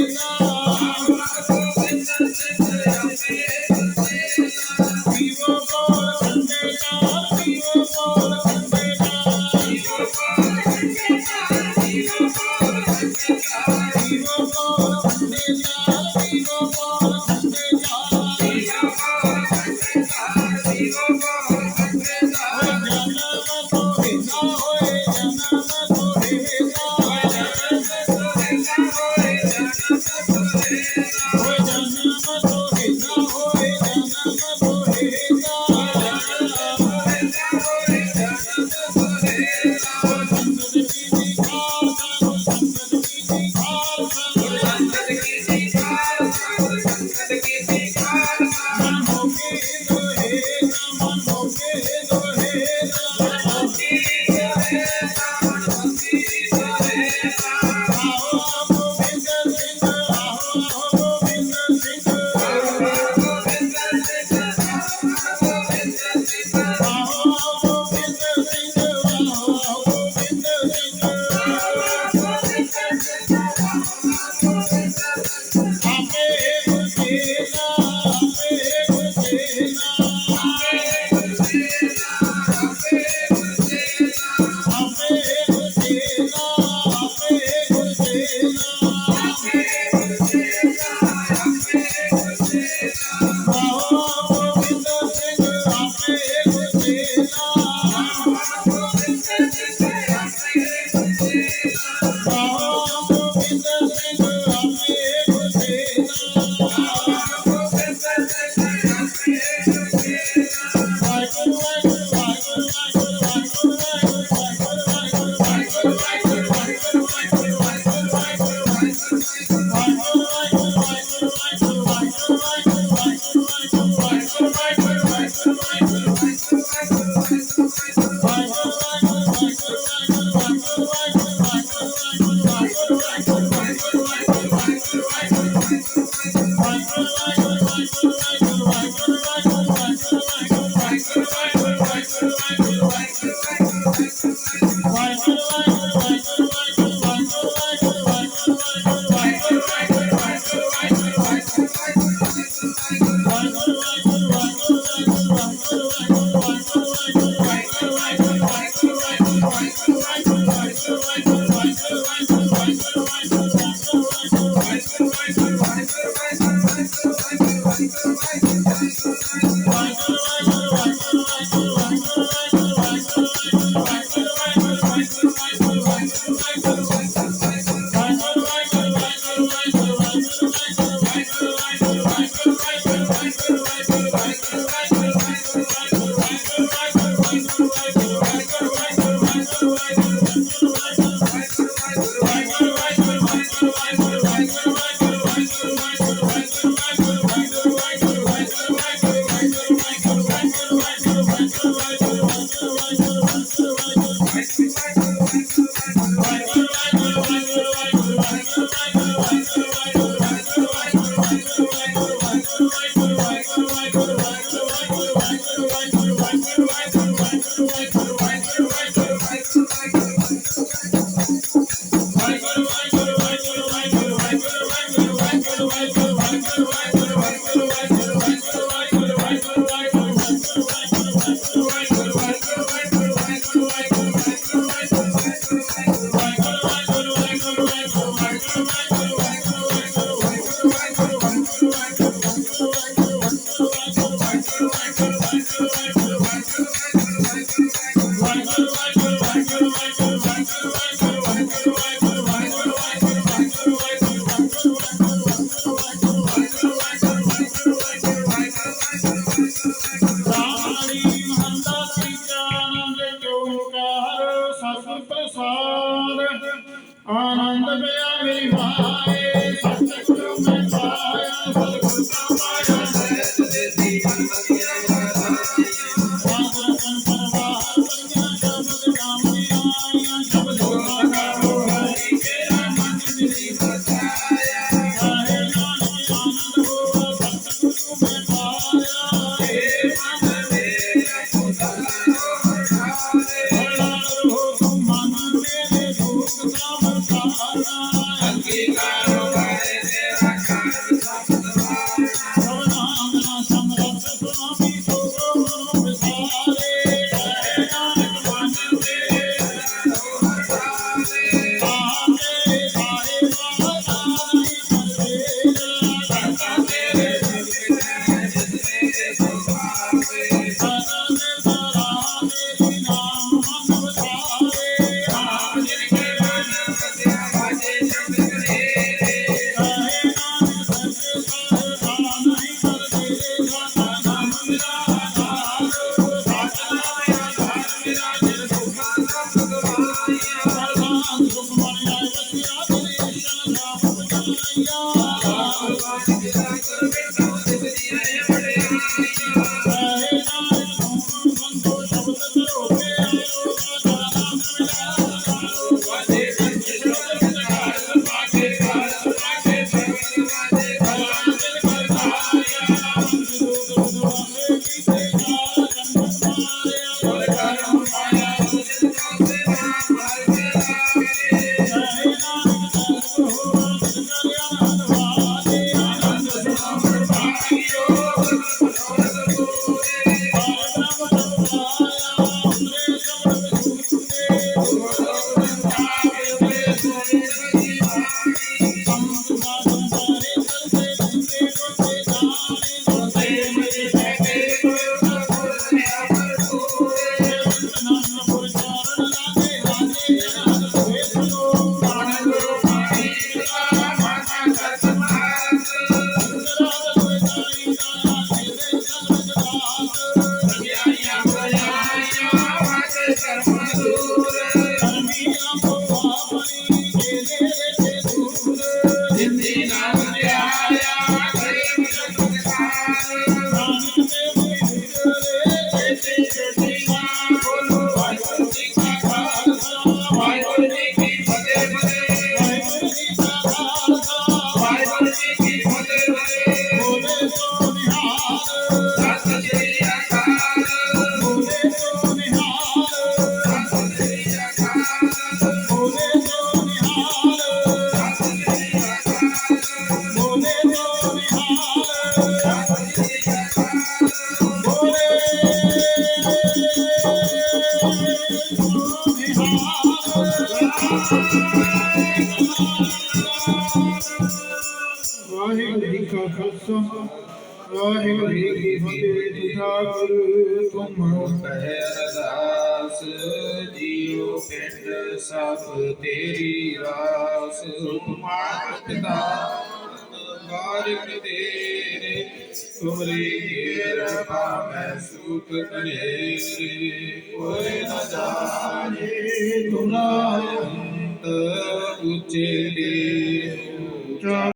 love. Jesus. आनंद बया मेरी भाई no. Yeah. ਵਾਹਿਗੁਰੂ ਜੀ ਕੀ ਫਤਿਹ ਠਾਕੁਰ ਤੁਮ ਕਹਿ ਅਰਦਾਸ ਜੀਉ ਪਿੰਡ ਸਭ ਤੇਰੀ ਰਾਸ ਤੁਮਾਰਤ ਦਾ ਬਾਰਕ ਤੇਰੇ ਤੁਮਰੀ ਕਿਰਪਾ ਮੈਂ ਸੁਖ ਕਨੇਰੇ ਕੋਈ ਨਾ ਜਾਣੇ ਤੁਮਰਾ ਅੰਤ ਉਚੇ ਦੇ